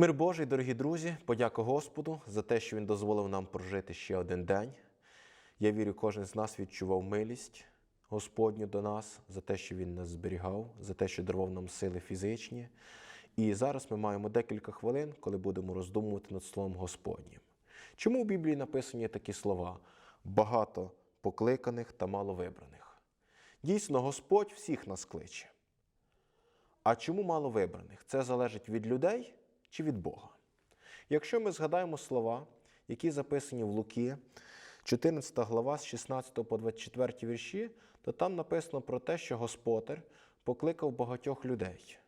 Мир Божий, дорогі друзі, подяка Господу за те, що Він дозволив нам прожити ще один день. Я вірю, кожен з нас відчував милість Господню до нас за те, що Він нас зберігав, за те, що дарував нам сили фізичні. І зараз ми маємо декілька хвилин, коли будемо роздумувати над Словом Господнім. Чому в Біблії написані такі слова? Багато покликаних та мало вибраних. Дійсно, Господь всіх нас кличе. А чому мало вибраних? Це залежить від людей чи від Бога. Якщо ми згадаємо слова, які записані в Луки, 14 глава з 16 по 24 вірші, то там написано про те, що Господар покликав багатьох людей.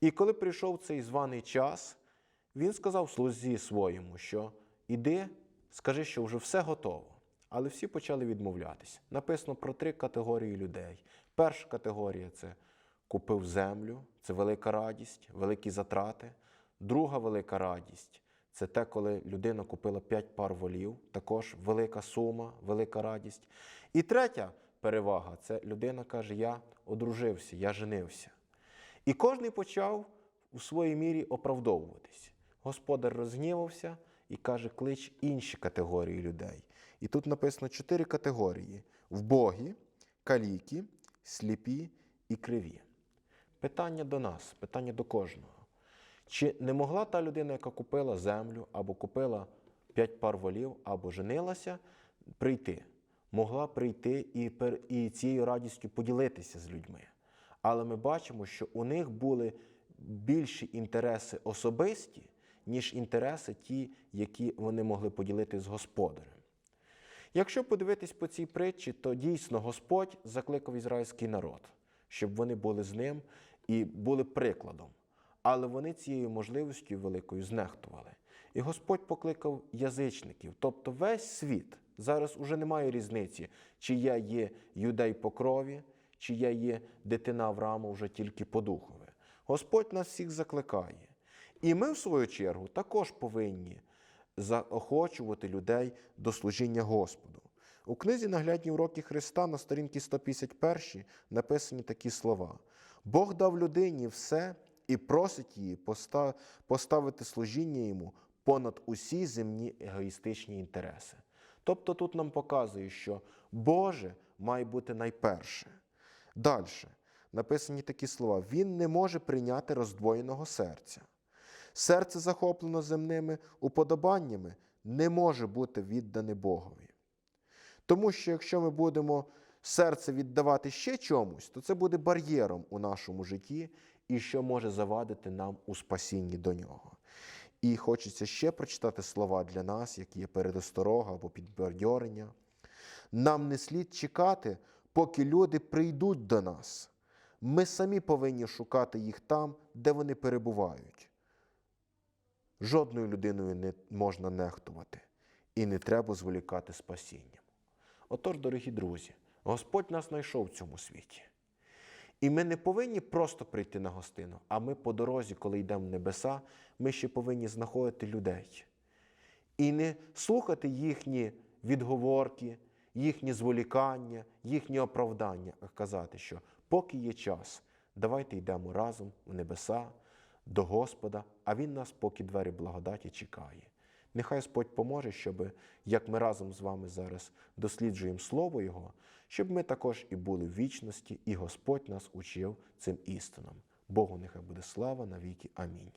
І коли прийшов цей званий час, він сказав слузі своєму, що іди, скажи, що вже все готово. Але всі почали відмовлятися. Написано про три категорії людей. Перша категорія це купив землю, це велика радість, великі затрати. Друга велика радість це те, коли людина купила п'ять пар волів, також велика сума, велика радість. І третя перевага це людина каже: Я одружився, я женився. І кожен почав у своїй мірі оправдовуватись. Господар розгнівався і каже, клич інші категорії людей. І тут написано чотири категорії: вбогі, каліки, сліпі і криві. Питання до нас, питання до кожного. Чи не могла та людина, яка купила землю, або купила п'ять пар волів, або женилася, прийти? Могла прийти і, і цією радістю поділитися з людьми. Але ми бачимо, що у них були більші інтереси особисті, ніж інтереси ті, які вони могли поділити з господарем. Якщо подивитись по цій притчі, то дійсно Господь закликав ізраїльський народ, щоб вони були з ним і були прикладом. Але вони цією можливістю великою знехтували. І Господь покликав язичників, тобто весь світ. Зараз уже немає різниці, чи я є юдей по крові, чи я є дитина Авраама вже тільки по духові. Господь нас всіх закликає. І ми, в свою чергу, також повинні заохочувати людей до служіння Господу. У книзі Наглядні уроки Христа на сторінці 151 написані такі слова: Бог дав людині все і просить її поставити служіння йому понад усі земні егоїстичні інтереси. Тобто тут нам показує, що Боже має бути найперше. Далі написані такі слова: Він не може прийняти роздвоєного серця. Серце, захоплено земними уподобаннями, не може бути віддане Богові. Тому що якщо ми будемо серце віддавати ще чомусь, то це буде бар'єром у нашому житті і що може завадити нам у спасінні до нього. І хочеться ще прочитати слова для нас, які є передосторога або підбадьорення. Нам не слід чекати, поки люди прийдуть до нас. Ми самі повинні шукати їх там, де вони перебувають. Жодною людиною не можна нехтувати і не треба зволікати спасінням. Отож, дорогі друзі, Господь нас знайшов в цьому світі. І ми не повинні просто прийти на гостину, а ми по дорозі, коли йдемо в небеса, ми ще повинні знаходити людей. І не слухати їхні відговорки, їхні зволікання, їхні оправдання, а казати, що поки є час, давайте йдемо разом в небеса до Господа, а Він нас, поки двері благодаті чекає. Нехай Господь поможе, щоб, як ми разом з вами зараз досліджуємо Слово Його, щоб ми також і були в вічності, і Господь нас учив цим істинам. Богу нехай буде слава навіки. Амінь.